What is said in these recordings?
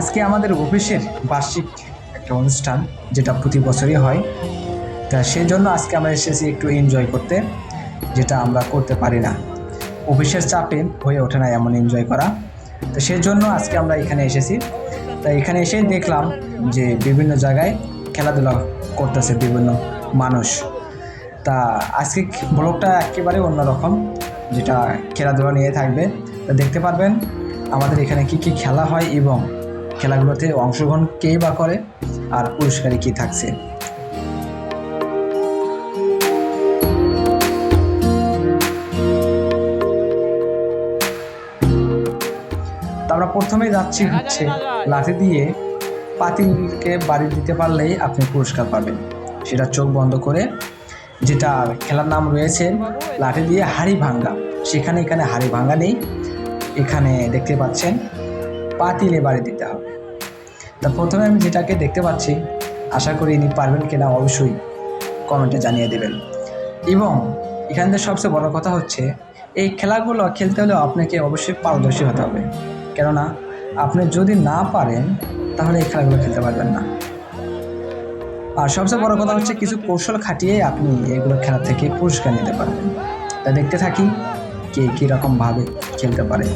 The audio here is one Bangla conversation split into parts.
আজকে আমাদের অফিসের বার্ষিক একটা অনুষ্ঠান যেটা প্রতি বছরই হয়। তা সেই জন্য আজকে আমরা এসেছি একটু এনজয় করতে, যেটা আমরা করতে পারি না। অফিসের চাপে হয়ে ওঠে না এমন এনজয় করা। তো সেই জন্য আজকে আমরা এখানে এসেছি। তা এখানে এসেই দেখলাম যে বিভিন্ন জায়গায় খেলাধুলা করতেছে বিভিন্ন মানুষ। তা আজকে ব্লগটা একেবারে অন্যরকম, যেটা খেলাধুলা নিয়ে থাকবে। তা দেখতে পারবেন আমাদের এখানে কি কি খেলা হয় এবং খেলাগুলোতে অংশগ্রহণ কে বা করে আর পুরস্কারে কি থাকছে? আমরা প্রথমেই যাচ্ছি হচ্ছে লাঠি দিয়ে পাতিলকে বাড়ি দিতে পারলেই আপনি পুরস্কার পাবেন। সেটা চোখ বন্ধ করে যেটা খেলার নাম রয়েছে লাঠি দিয়ে হাড়ি ভাঙ্গা। সেখানে এখানে হাড়ি ভাঙ্গা নেই। এখানে দেখতে পাচ্ছেন পাতিলে বাড়ি দিতে হবে। তা প্রথমে আমি যেটাকে দেখতে পাচ্ছি, আশা করি ইনি পারবেন কিনা অবশ্যই কমেন্টে জানিয়ে দেবেন। এবং এখান থেকে সবচেয়ে বড় কথা হচ্ছে, এই খেলাগুলো খেলতে হলে আপনাকে অবশ্যই পারদর্শী হতে হবে। কেননা, আপনি যদি না পারেন, তাহলে এই খেলাগুলো খেলতে পারবেন না। আর সবচেয়ে বড় কথা হচ্ছে, কিছু কৌশল খাটিয়ে আপনি এগুলো খেলা থেকে পুরস্কার নিতে পারবেন। তা দেখতে থাকি কে কীরকমভাবে খেলতে পারে।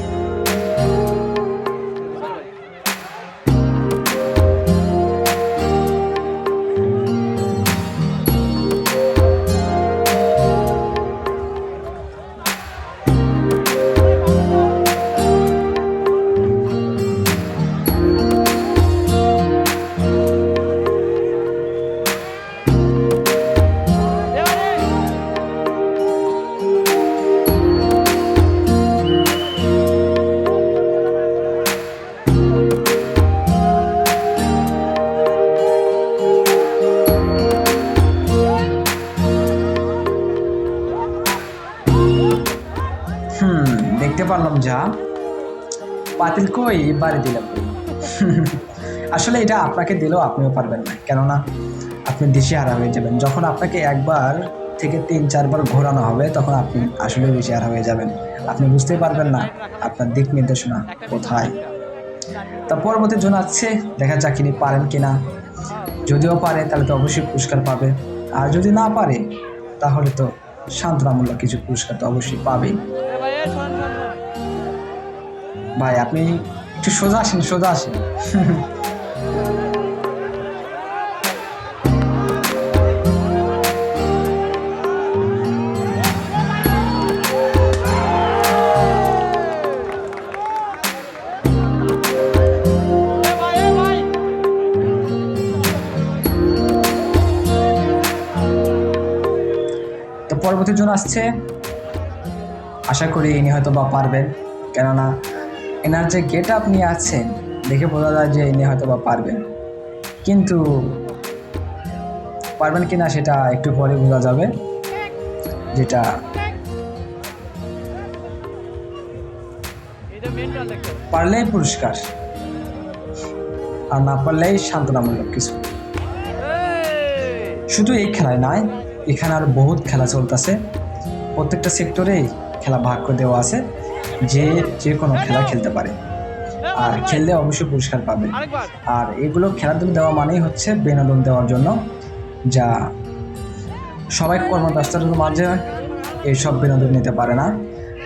হুম, দেখতে পারলাম যা। পাতিল কই? বাড়ি দিলাম। আসলে এটা আপনাকে দিলেও আপনিও পারবেন না, কেননা আপনি দিশে হারা হয়ে যাবেন। যখন আপনাকে একবার থেকে তিন, চারবার ঘোরানো হবে, তখন আপনি আসলে বেশি হারা হয়ে যাবেন। আপনি বুঝতেই পারবেন না আপনার দিক নির্দেশনা কোথায়। তা পরবর্তী জন আসছে, দেখা যাক তিনি পারেন কিনা। যদিও পারে, তাহলে তো অবশ্যই পুরস্কার পাবে। আর যদি না পারে, তাহলে তো সান্ত্বনামূলক কিছু পুরস্কার তো অবশ্যই পাবেই। ভাই আপনি একটু সোজা আসেন সোজা আসেন। তো পরবর্তী জন আসছে। আশা করি ইনি হয়তো বা পারবেন। কেননা এনার যে গেট আপ নিয়ে আছেন, দেখে বোঝা যায় যে ইনি হয়তো বা পারবেন। কিন্তু পারবেন কিনা সেটা একটু পরে বোঝা যাবে। যেটা পারলেই পুরস্কার, আর না পারলেই সান্ত্বনামূলক কিছু। শুধু এই খেলায় নয়, এখানে আর বহুত খেলা চলতেছে। প্রত্যেকটা সেক্টরেই খেলা ভাগ করে দেওয়া আছে, যে যে কোনো খেলা খেলতে পারে। আর খেললে অবশ্যই পুরস্কার পাবে। আর এগুলো খেলাধুলো দেওয়া মানেই হচ্ছে বিনোদন দেওয়ার জন্য, যা সবাই কর্মব্যস্ততার মাঝে এইসব বিনোদন নিতে পারে না।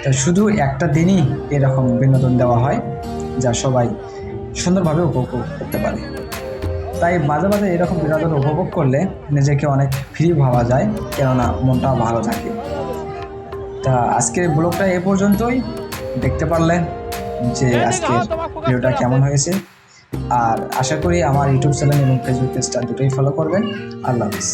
তো শুধু একটা দিনই এরকম বিনোদন দেওয়া হয়, যা সবাই সুন্দরভাবে উপভোগ করতে পারে। তাই মাঝে মাঝে এরকম বিনোদন উপভোগ করলে নিজেকে অনেক ফ্রি ভাবা যায়, কেননা মনটাও ভালো থাকে। তা আজকের ব্লগটা এ পর্যন্তই। দেখতে পারলেন যে আজকের ভিডিওটা কেমন হয়েছে। আর আশা করি আমার ইউটিউব চ্যানেল এবং ফেসবুক পেজটা দুটোই ফলো করবেন। আল্লাহ হাফিজ।